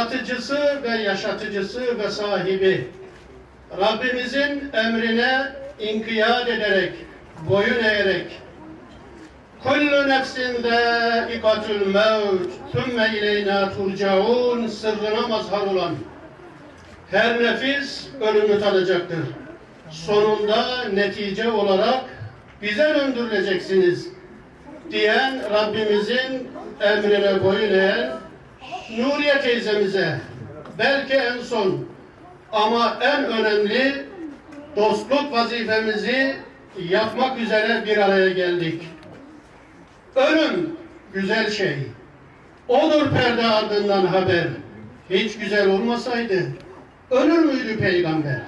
yaratıcısı ve yaşatıcısı ve sahibi, Rabbimizin emrine inkiyat ederek, boyun eğerek, Kullu nefsin zâikatul mevt, thümme ileyna turcaun sırrına mazhar olan her nefis ölümü tadacaktır. Sonunda netice olarak bize döndürüleceksiniz diyen Rabbimizin emrine boyun eğen Nuriye teyzemize belki en son ama en önemli dostluk vazifemizi yapmak üzere bir araya geldik. Ölüm güzel şey. Odur perde ardından haber. Hiç güzel olmasaydı ölür müydü peygamber?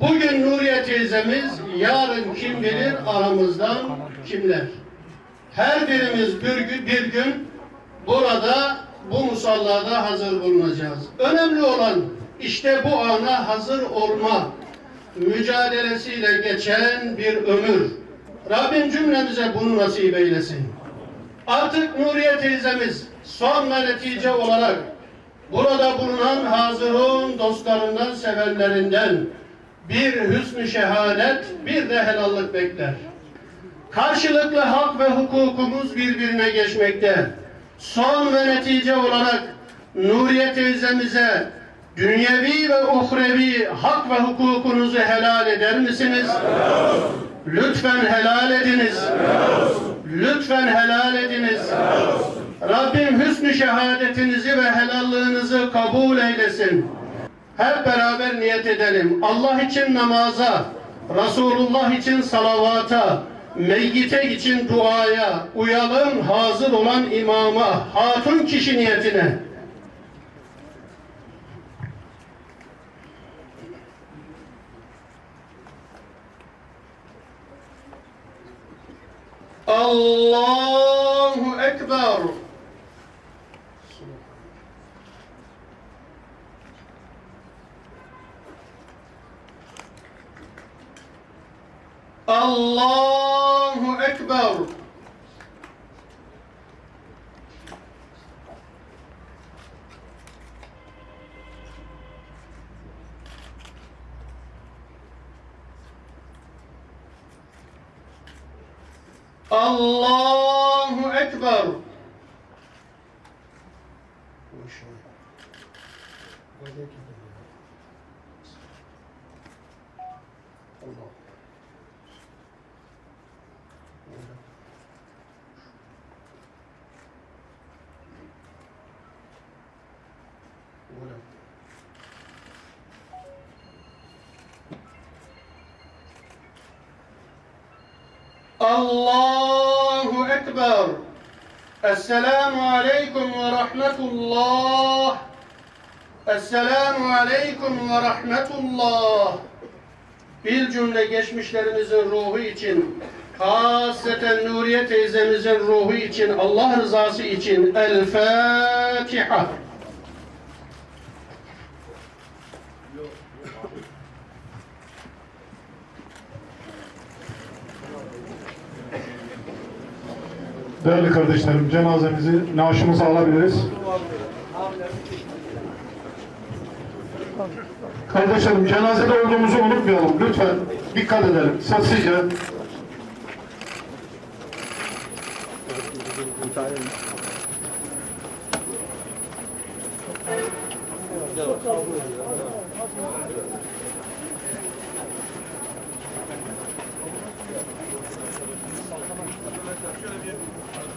Bugün Nuriye teyzemiz, yarın kim bilir aramızdan kimler? Her birimiz bir gün, bir gün burada bu musallada hazır bulunacağız. Önemli olan işte bu ana hazır olma mücadelesiyle geçen bir ömür. Rabbim cümlemize bunu nasip eylesin. Artık Nuriye teyzemiz son ve netice olarak burada bulunan hazırın dostlarından, sevenlerinden bir hüsnü şehadet, bir de helallik bekler. Karşılıklı hak ve hukukumuz birbirine geçmekte. Son ve netice olarak Nuriye teyzemize dünyevi ve uhrevi hak ve hukukunuzu helal eder misiniz? Lütfen helal ediniz. Lütfen helal ediniz. Rabbim hüsnü şehadetinizi ve helallığınızı kabul eylesin. Hep beraber niyet edelim. Allah için namaza, Resulullah için salavata, meyyite için duaya, uyalım hazır olan imama, hatun kişi niyetine. Allahu Ekber. Allahu Ekber. Allahu Ekber. Allahu Ekber. Esselamu Aleyküm ve Rahmetullah. Esselamu Aleyküm ve Rahmetullah. Bir cümle geçmişlerimizin ruhu için, hasreten Nuriye teyzemizin ruhu için, Allah rızası için El Fatiha. Değerli kardeşlerim, cenazemizi naaşımıza alabiliriz. Kardeşlerim, cenazede olduğumuzu unutmayalım. Lütfen dikkat edelim. Sessizce.